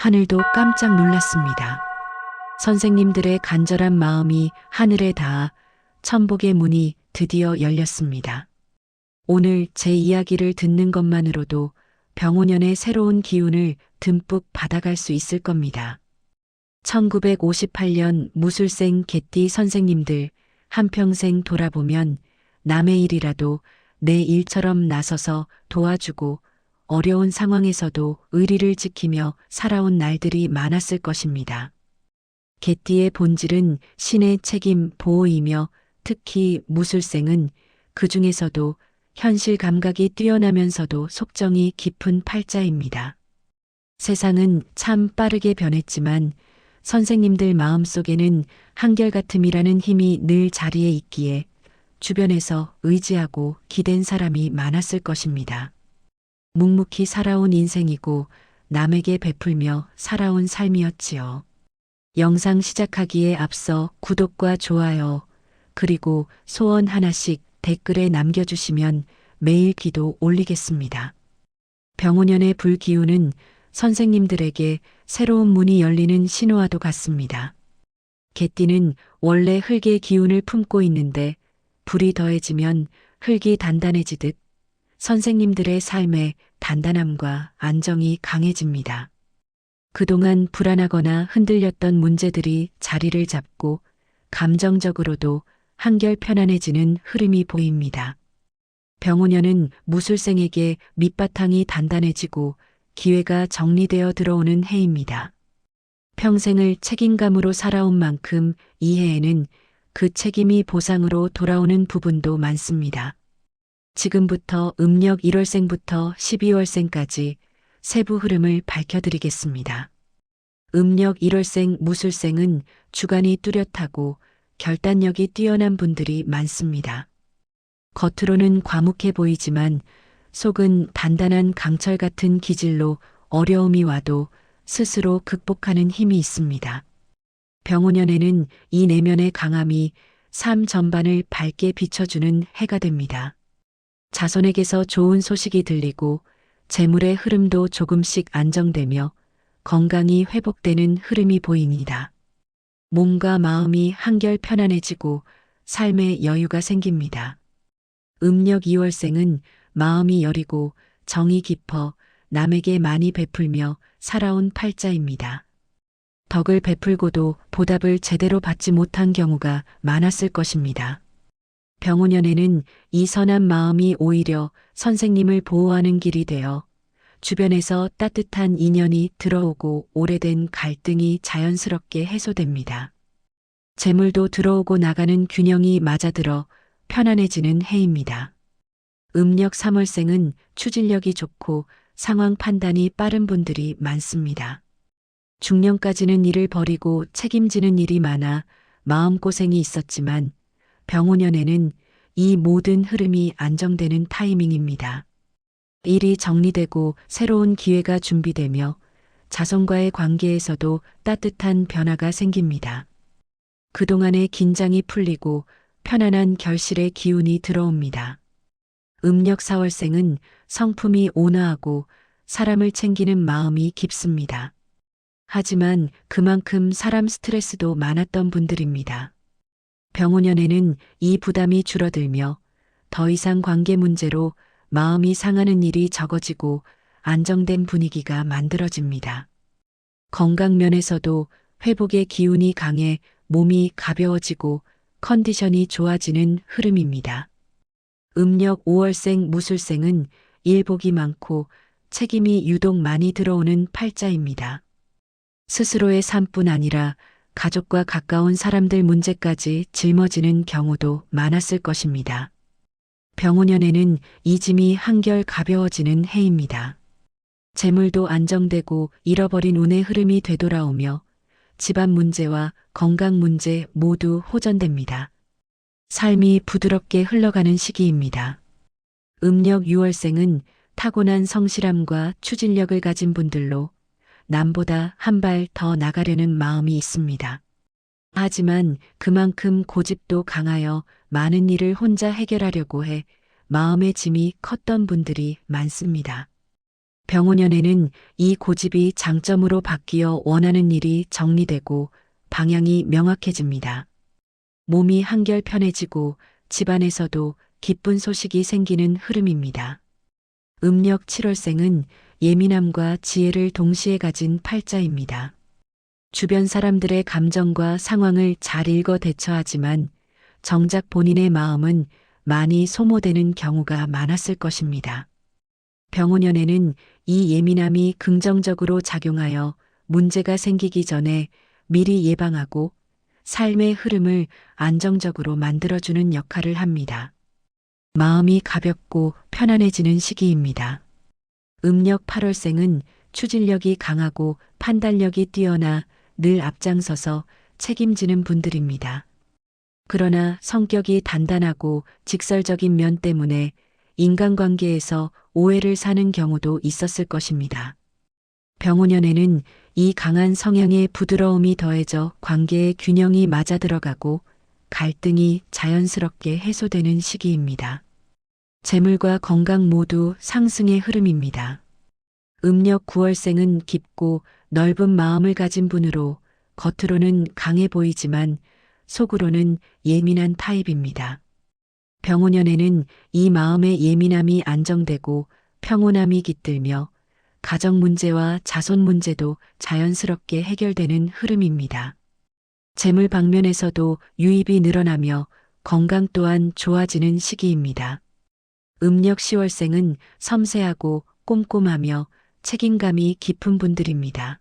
하늘도 깜짝 놀랐습니다. 선생님들의 간절한 마음이 하늘에 닿아 천복의 문이 드디어 열렸습니다. 오늘 제 이야기를 듣는 것만으로도 병원연의 새로운 기운을 듬뿍 받아갈 수 있을 겁니다. 1958년 무술생 개띠 선생님들 한평생 돌아보면 남의 일이라도 내 일처럼 나서서 도와주고 어려운 상황에서도 의리를 지키며 살아온 날들이 많았을 것입니다. 개띠의 본질은 신의 책임 보호이며 특히 무술생은 그 중에서도 현실 감각이 뛰어나면서도 속정이 깊은 팔자입니다. 세상은 참 빠르게 변했지만 선생님들 마음속에는 한결같음이라는 힘이 늘 자리에 있기에 주변에서 의지하고 기댄 사람이 많았을 것입니다. 묵묵히 살아온 인생이고 남에게 베풀며 살아온 삶이었지요. 영상 시작하기에 앞서 구독과 좋아요, 그리고 소원 하나씩 댓글에 남겨주시면 매일 기도 올리겠습니다. 병원연의 불기운은 선생님들에게 새로운 문이 열리는 신호와도 같습니다. 개띠는 원래 흙의 기운을 품고 있는데 불이 더해지면 흙이 단단해지듯 선생님들의 삶에 단단함과 안정이 강해집니다. 그동안 불안하거나 흔들렸던 문제들이 자리를 잡고 감정적으로도 한결 편안해지는 흐름이 보입니다. 병원연은 무술생에게 밑바탕이 단단해지고 기회가 정리되어 들어오는 해입니다. 평생을 책임감으로 살아온 만큼 이 해에는 그 책임이 보상으로 돌아오는 부분도 많습니다. 지금부터 음력 1월생부터 12월생까지 세부 흐름을 밝혀드리겠습니다. 음력 1월생 무술생은 주관이 뚜렷하고 결단력이 뛰어난 분들이 많습니다. 겉으로는 과묵해 보이지만 속은 단단한 강철 같은 기질로 어려움이 와도 스스로 극복하는 힘이 있습니다. 병원연에는 이 내면의 강함이 삶 전반을 밝게 비춰주는 해가 됩니다. 자손에게서 좋은 소식이 들리고 재물의 흐름도 조금씩 안정되며 건강이 회복되는 흐름이 보입니다. 몸과 마음이 한결 편안해지고 삶에 여유가 생깁니다. 음력 2월생은 마음이 여리고 정이 깊어 남에게 많이 베풀며 살아온 팔자입니다. 덕을 베풀고도 보답을 제대로 받지 못한 경우가 많았을 것입니다. 병원연에는 이 선한 마음이 오히려 선생님을 보호하는 길이 되어 주변에서 따뜻한 인연이 들어오고 오래된 갈등이 자연스럽게 해소됩니다. 재물도 들어오고 나가는 균형이 맞아들어 편안해지는 해입니다. 음력 3월생은 추진력이 좋고 상황 판단이 빠른 분들이 많습니다. 중년까지는 일을 버리고 책임지는 일이 많아 마음고생이 있었지만 병원연에는 이 모든 흐름이 안정되는 타이밍입니다. 일이 정리되고 새로운 기회가 준비되며 자손과의 관계에서도 따뜻한 변화가 생깁니다. 그동안의 긴장이 풀리고 편안한 결실의 기운이 들어옵니다. 음력 4월생은 성품이 온화하고 사람을 챙기는 마음이 깊습니다. 하지만 그만큼 사람 스트레스도 많았던 분들입니다. 병원연에는 이 부담이 줄어들며 더 이상 관계 문제로 마음이 상하는 일이 적어지고 안정된 분위기가 만들어집니다. 건강 면에서도 회복의 기운이 강해 몸이 가벼워지고 컨디션이 좋아지는 흐름입니다. 음력 5월생 무술생은 일복이 많고 책임이 유독 많이 들어오는 팔자입니다. 스스로의 삶뿐 아니라 가족과 가까운 사람들 문제까지 짊어지는 경우도 많았을 것입니다. 병원연에는 이 짐이 한결 가벼워지는 해입니다. 재물도 안정되고 잃어버린 운의 흐름이 되돌아오며 집안 문제와 건강 문제 모두 호전됩니다. 삶이 부드럽게 흘러가는 시기입니다. 음력 6월생은 타고난 성실함과 추진력을 가진 분들로 남보다 한 발 더 나가려는 마음이 있습니다. 하지만 그만큼 고집도 강하여 많은 일을 혼자 해결하려고 해 마음의 짐이 컸던 분들이 많습니다. 병원연에는 이 고집이 장점으로 바뀌어 원하는 일이 정리되고 방향이 명확해집니다. 몸이 한결 편해지고 집안에서도 기쁜 소식이 생기는 흐름입니다. 음력 7월생은 예민함과 지혜를 동시에 가진 팔자입니다. 주변 사람들의 감정과 상황을 잘 읽어 대처하지만 정작 본인의 마음은 많이 소모되는 경우가 많았을 것입니다. 병원연에는 이 예민함이 긍정적으로 작용하여 문제가 생기기 전에 미리 예방하고 삶의 흐름을 안정적으로 만들어주는 역할을 합니다. 마음이 가볍고 편안해지는 시기입니다. 음력 8월생은 추진력이 강하고 판단력이 뛰어나 늘 앞장서서 책임지는 분들입니다. 그러나 성격이 단단하고 직설적인 면 때문에 인간관계에서 오해를 사는 경우도 있었을 것입니다. 병원연에는 이 강한 성향의 부드러움이 더해져 관계의 균형이 맞아 들어가고 갈등이 자연스럽게 해소되는 시기입니다. 재물과 건강 모두 상승의 흐름입니다. 음력 9월생은 깊고 넓은 마음을 가진 분으로 겉으로는 강해 보이지만 속으로는 예민한 타입입니다. 병원연에는 이 마음의 예민함이 안정되고 평온함이 깃들며 가정 문제와 자손 문제도 자연스럽게 해결되는 흐름입니다. 재물 방면에서도 유입이 늘어나며 건강 또한 좋아지는 시기입니다. 음력 10월생은 섬세하고 꼼꼼하며 책임감이 깊은 분들입니다.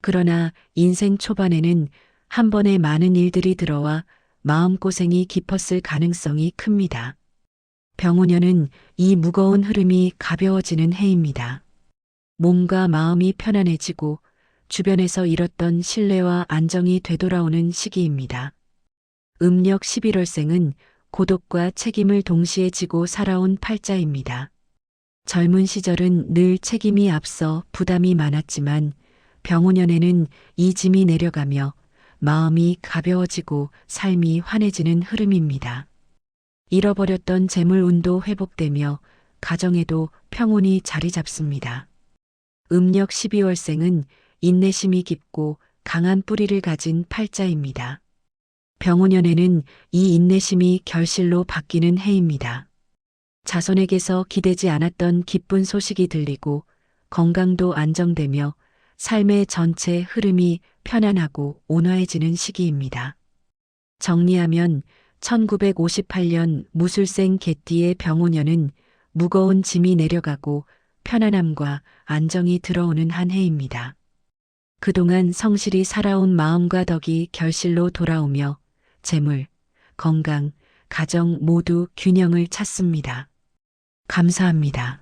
그러나 인생 초반에는 한 번에 많은 일들이 들어와 마음고생이 깊었을 가능성이 큽니다. 병우년은 이 무거운 흐름이 가벼워지는 해입니다. 몸과 마음이 편안해지고 주변에서 잃었던 신뢰와 안정이 되돌아오는 시기입니다. 음력 11월생은 고독과 책임을 동시에 지고 살아온 팔자입니다. 젊은 시절은 늘 책임이 앞서 부담이 많았지만 병우년에는 이 짐이 내려가며 마음이 가벼워지고 삶이 환해지는 흐름입니다. 잃어버렸던 재물 운도 회복되며 가정에도 평온이 자리 잡습니다. 음력 12월생은 인내심이 깊고 강한 뿌리를 가진 팔자입니다. 병우년에는 이 인내심이 결실로 바뀌는 해입니다. 자손에게서 기대지 않았던 기쁜 소식이 들리고 건강도 안정되며 삶의 전체 흐름이 편안하고 온화해지는 시기입니다. 정리하면 1958년 무술생 개띠의 병오년은 무거운 짐이 내려가고 편안함과 안정이 들어오는 한 해입니다. 그동안 성실히 살아온 마음과 덕이 결실로 돌아오며 재물, 건강, 가정 모두 균형을 찾습니다. 감사합니다.